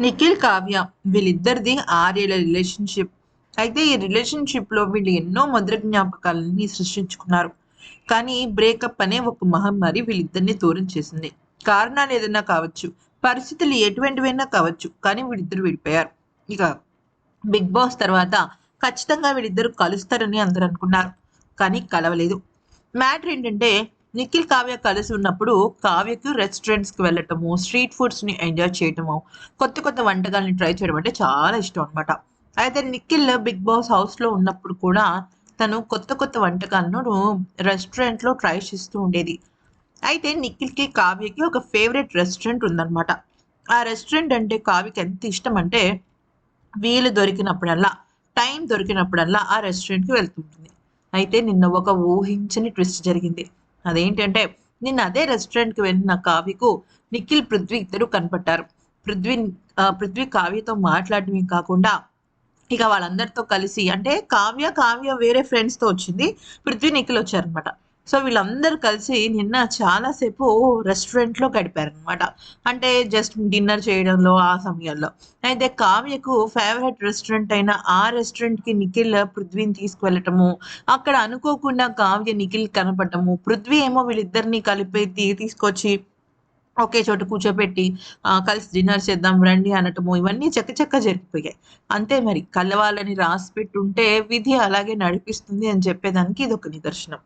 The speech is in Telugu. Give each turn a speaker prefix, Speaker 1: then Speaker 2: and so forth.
Speaker 1: నిఖిల్ కావ్య వీళ్ళిద్దరిది ఆరేళ్ళ రిలేషన్షిప్ అయితే ఈ రిలేషన్షిప్లో వీళ్ళు ఎన్నో మధుర జ్ఞాపకాలని సృష్టించుకున్నారు. కానీ బ్రేకప్ అనే ఒక మహమ్మారి వీళ్ళిద్దరిని దూరం చేసింది. కారణాలు ఏదైనా కావచ్చు పరిస్థితులు ఎటువంటివైనా కావచ్చు కానీ వీళ్ళిద్దరు విడిపోయారు. ఇక బిగ్ బాస్ తర్వాత ఖచ్చితంగా వీళ్ళిద్దరు కలుస్తారని అందరూ అనుకున్నారు కానీ కలవలేదు. మ్యాటర్ ఏంటంటే నిఖిల్ కావ్య కలిసి ఉన్నప్పుడు కావ్యకు రెస్టారెంట్స్కి వెళ్ళటము స్ట్రీట్ ఫుడ్స్ని ఎంజాయ్ చేయటము కొత్త కొత్త వంటకాలని ట్రై చేయడం అంటే చాలా ఇష్టం అనమాట అయితే నిఖిల్ బిగ్ బాస్ హౌస్లో ఉన్నప్పుడు కూడా తను కొత్త కొత్త వంటకాలను రెస్టారెంట్లో ట్రై చేస్తూ ఉండేది. అయితే నిఖిల్కి కావ్యకి ఒక ఫేవరెట్ రెస్టారెంట్ ఉందన్నమాట. ఆ రెస్టారెంట్ అంటే కావ్యకి ఎంత ఇష్టం అంటే వీలు దొరికినప్పుడల్లా టైం దొరికినప్పుడల్లా ఆ రెస్టారెంట్కి వెళ్తుంటుంది అయితే నిన్న ఒక ఊహించని ట్విస్ట్ జరిగింది. అదేంటంటే నిన్న అదే రెస్టారెంట్కి వెళ్ళిన కావ్యకు నిఖిల్ పృథ్వీ ఇద్దరు కనపడ్డారు. పృథ్వీ పృథ్వీ కావ్యతో మాట్లాడటమే కాకుండా ఇక వాళ్ళందరితో కలిసి అంటే కావ్య కావ్య వేరే ఫ్రెండ్స్తో వచ్చింది. పృథ్వీ నిఖిల్ వచ్చారనమాట సో వీళ్ళందరూ కలిసి నిన్న చాలాసేపు రెస్టారెంట్లో గడిపారనమాట అంటే జస్ట్ డిన్నర్ చేయడంలో ఆ సమయంలో. అయితే కావ్యకు ఫేవరెట్ రెస్టారెంట్ అయిన ఆ రెస్టారెంట్కి నిఖిల్ పృథ్వీని తీసుకువెళ్ళటము అక్కడ అనుకోకుండా కావ్య నిఖిల్ కనపడటము పృథ్వీ ఏమో వీళ్ళిద్దరిని కలిపి తీసుకొచ్చి ఒకే చోట కూర్చోబెట్టి కలిసి డిన్నర్ చేద్దాం రండి అనటము ఇవన్నీ చక్కచక్క జరిగిపోయాయి. అంతే మరి కలవాలని రాసి పెట్టుంటే విధి అలాగే నడిపిస్తుంది అని చెప్పేదానికి ఇది ఒక నిదర్శనం.